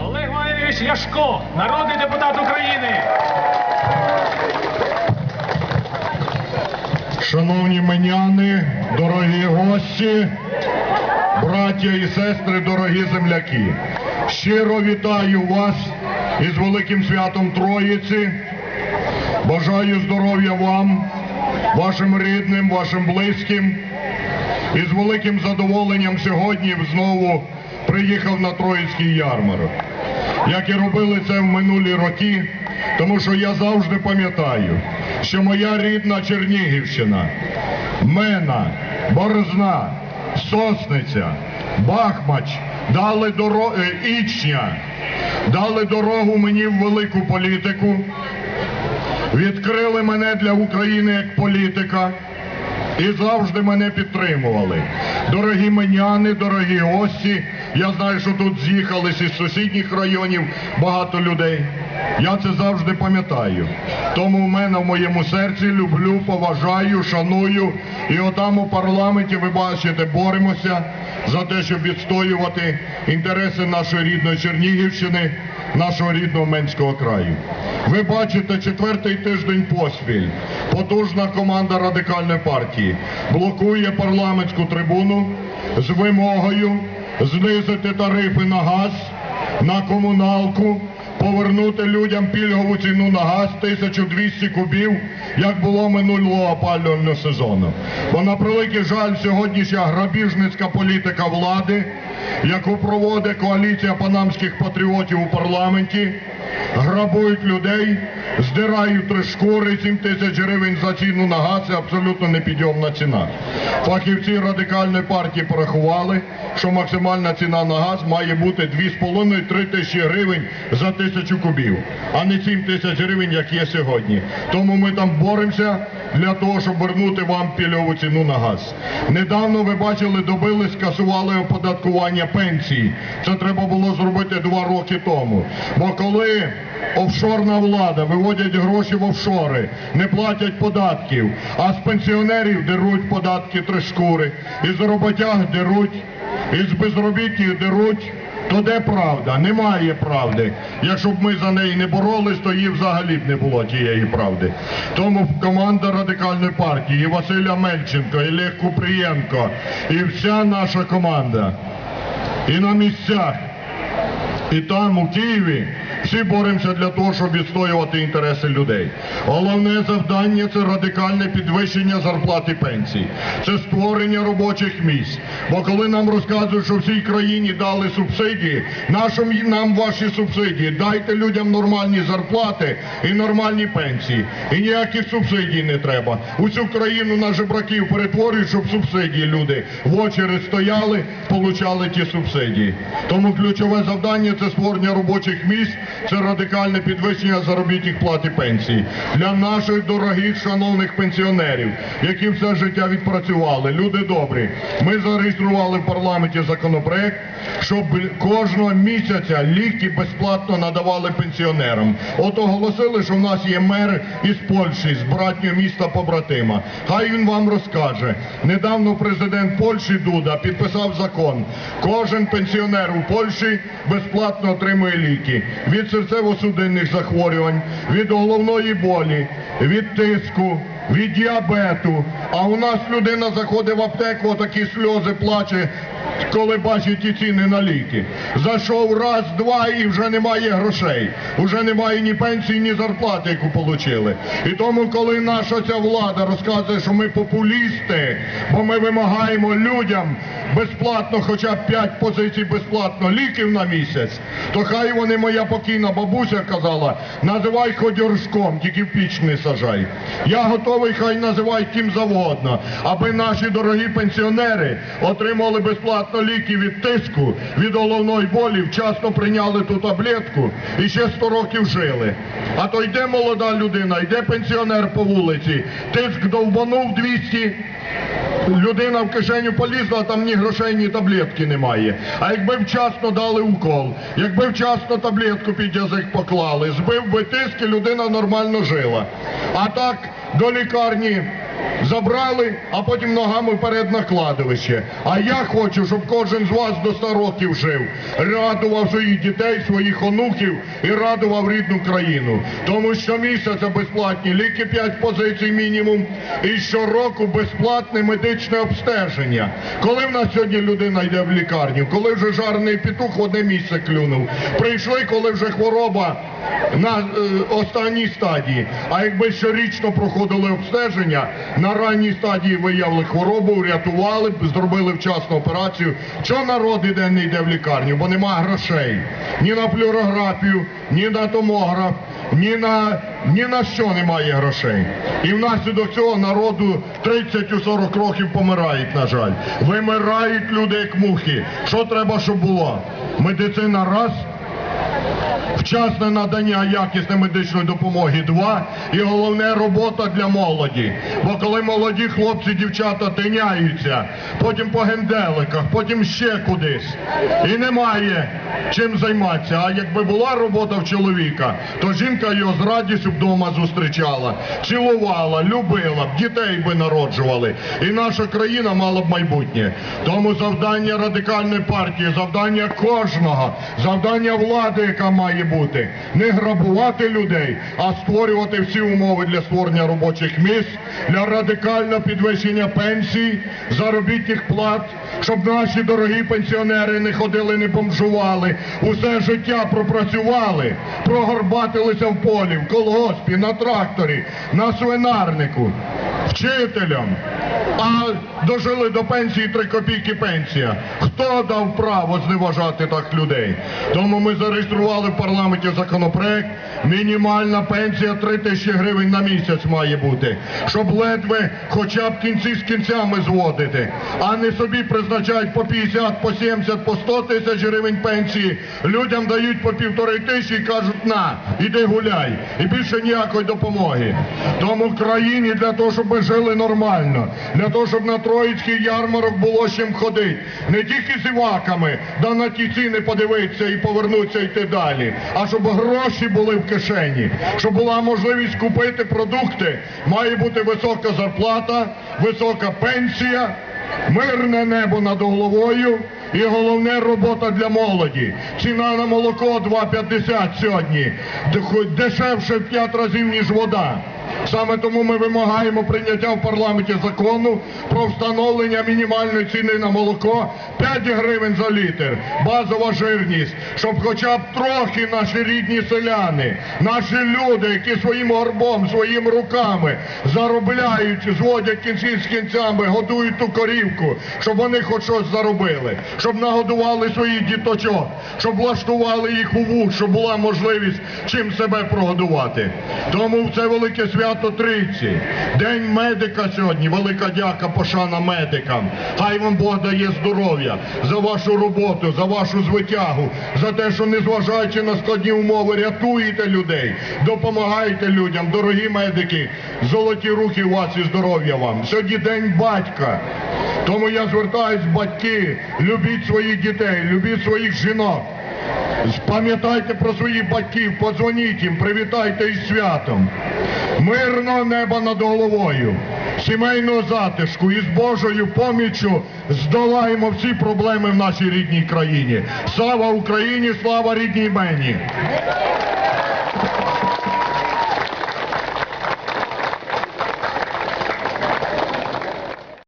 Олег Валерійович Ляшко, народний депутат України. Шановні меняни, дорогі гості, браття і сестри, дорогі земляки, щиро вітаю вас із великим святом Троїці. Бажаю здоров'я вам, вашим рідним, вашим близьким. І з великим задоволенням сьогодні знову приїхав на Троїцький ярмарок. Як і робили це в минулі роки, тому що я завжди пам'ятаю, що моя рідна Чернігівщина, Мена, Борозна, Сосниця, Бахмач дали дорогу, Ічня, дали дорогу мені в велику політику, відкрили мене для України як політика і завжди мене підтримували. Дорогі меняни, дорогі гості, я знаю, що тут з'їхались із сусідніх районів багато людей. Я це завжди пам'ятаю. Тому в мене в моєму серці люблю, поважаю, шаную. І отам у парламенті, ви бачите, боремося за те, щоб відстоювати інтереси нашої рідної Чернігівщини, нашого рідного Менського краю. Ви бачите, четвертий тиждень поспіль потужна команда радикальної партії блокує парламентську трибуну з вимогою знизити тарифи на газ, на комуналку, повернути людям пільгову ціну на газ 1200 кубів, як було минулого опалювального сезону. Бо на превеликий жаль, сьогоднішня грабіжницька політика влади, яку проводить коаліція панамських патріотів у парламенті, грабують людей, здирають три шкури, 7 тисяч гривень за ціну на газ це абсолютно непідйомна ціна. Фахівці радикальної партії порахували, що максимальна ціна на газ має бути 2,5-3 тисячі гривень за тисячу кубів, а не 7 тисяч гривень, як є сьогодні. Тому ми там боремося для того, щоб вернути вам пільову ціну на газ. Недавно ви бачили, добили, скасували оподаткування пенсії. Це треба було зробити два роки тому. Бо коли офшорна влада виводять гроші в офшори, не платять податків, а з пенсіонерів деруть податки три шкури, із роботяг деруть, із безробітних деруть. То де правда? Немає правди. Якщо б ми за неї не боролись, то її взагалі б не було тієї правди. Тому команда радикальної партії, і Василя Мельченко, і Лех Купрієнко, і вся наша команда, і на місцях, і там, у Києві, всі боремося для того, щоб відстоювати інтереси людей. Головне завдання це радикальне підвищення зарплат і пенсій. Це створення робочих місць. Бо коли нам розказують, що всій країні дали субсидії, нашим нам ваші субсидії. Дайте людям нормальні зарплати і нормальні пенсії. І ніяких субсидій не треба. Усю країну на жебраків перетворюють, щоб субсидії люди в очередь стояли, получали ті субсидії. Тому ключове завдання це створення робочих місць, це радикальне підвищення заробітних плат і пенсій. Для наших дорогих, шановних пенсіонерів, які все життя відпрацювали, люди добрі. Ми зареєстрували в парламенті законопроект, щоб кожного місяця ліки безплатно надавали пенсіонерам. От оголосили, що в нас є мер із Польщі, з братнього міста побратима. Хай він вам розкаже. Недавно президент Польщі Дуда підписав закон. Кожен пенсіонер у Польщі безплатно отримує ліки від серцево-судинних захворювань, від головної болі, від тиску. Від діабету, а у нас людина заходить в аптеку, отакі сльози плаче, коли бачить ті ціни на ліки. Зайшов раз, два і вже немає грошей. Уже немає ні пенсії, ні зарплати, яку отримали. І тому, коли наша ця влада розказує, що ми популісти, бо ми вимагаємо людям безплатно, хоча б 5 позицій безплатно ліків на місяць, то хай вони, моя покійна бабуся казала, називай ходьоршком, тільки в піч не сажай. Я готовий, хай називають ким завгодно, аби наші дорогі пенсіонери отримали безплатно ліки від тиску, від головної болі, вчасно прийняли ту таблетку і ще 100 років жили. А то йде молода людина, йде пенсіонер по вулиці, тиск довбанув 200, людина в кишеню полізла, а там ні грошей, ні таблетки немає. А якби вчасно дали укол, якби вчасно таблетку під язик поклали, збив би тиск і людина нормально жила. А так до лікарні забрали, а потім ногами вперед на кладовище. А я хочу, щоб кожен з вас до 100 років жив, радував своїх дітей, своїх онуків і радував рідну країну. Тому що місяця безплатні ліки 5 позицій мінімум і щороку безплатне медичне обстеження. Коли в нас сьогодні людина йде в лікарню, коли вже жарний петух в одне місце клюнув, прийшли, коли вже хвороба на е, останній стадії. А якби щорічно проходили обстеження, на ранній стадії виявили хворобу, врятували, зробили вчасну операцію. Чого народ іде не йде в лікарню? Бо нема грошей ні на флюорографію, ні на томограф, ні на, ні на що немає грошей. І внаслідок цього народу 30-40 років помирають, на жаль. Вимирають люди як мухи. Що треба, щоб було? Медицина раз. Вчасне надання якісної медичної допомоги два і головне робота для молоді. Бо коли молоді хлопці, дівчата тиняються, потім по генделиках, потім ще кудись. І немає чим займатися. А якби була робота в чоловіка, то жінка його з радістю вдома зустрічала, цілувала, любила б, дітей би народжували. І наша країна мала б майбутнє. Тому завдання радикальної партії, завдання кожного, завдання влади, яка має бути, не грабувати людей, а створювати всі умови для створення робочих місць, для радикального підвищення пенсій, заробітних плат, щоб наші дорогі пенсіонери не ходили, не бомжували, усе життя пропрацювали, прогорбатилися в полі, в колгоспі, на тракторі, на свинарнику, вчителям. А дожили до пенсії 3 копійки пенсія. Хто дав право зневажати так людей? Тому ми зареєстрували в парламенті законопроект. Мінімальна пенсія 3 тисячі гривень на місяць має бути, щоб ледве хоча б кінці з кінцями зводити, а не собі призначають по 50, по 70, по 100 тисяч гривень пенсії. Людям дають по півтори тисячі і кажуть, на, іди гуляй. І більше ніякої допомоги. Тому в країні для того, щоб ми жили нормально, для того, щоб на Троїцький ярмарок було чим ходити. Не тільки з іваками, да на ті ціни подивитися і повернутися йти далі, а щоб гроші були в кишені, щоб була можливість купити продукти, має бути висока зарплата, висока пенсія, мирне небо над головою. І головне робота для молоді. Ціна на молоко 2,50 сьогодні. Дешевше в 5 разів, ніж вода. Саме тому ми вимагаємо прийняття в парламенті закону про встановлення мінімальної ціни на молоко 5 гривень за літр, базова жирність, щоб хоча б трохи наші рідні селяни, наші люди, які своїм горбом, своїми руками заробляють, зводять кінці з кінцями, годують ту корівку, щоб вони хоч щось заробили, щоб нагодували своїх діточок, щоб влаштували їх у вуз, щоб була можливість чим себе прогодувати. Тому це велике свято Трійці, День медика сьогодні, велика дяка, пошана медикам. Хай вам Бог дає здоров'я за вашу роботу, за вашу звитягу, за те, що незважаючи на складні умови, рятуєте людей, допомагаєте людям, дорогі медики, золоті руки у вас і здоров'я вам. Сьогодні день батька. Тому я звертаюсь, батьки, любіть своїх дітей, любіть своїх жінок. Пам'ятайте про своїх батьків, подзвоніть їм, привітайте із святом. Мирного неба над головою, сімейного затишку і з Божою поміччю здолаємо всі проблеми в нашій рідній країні. Слава Україні, слава рідній мені!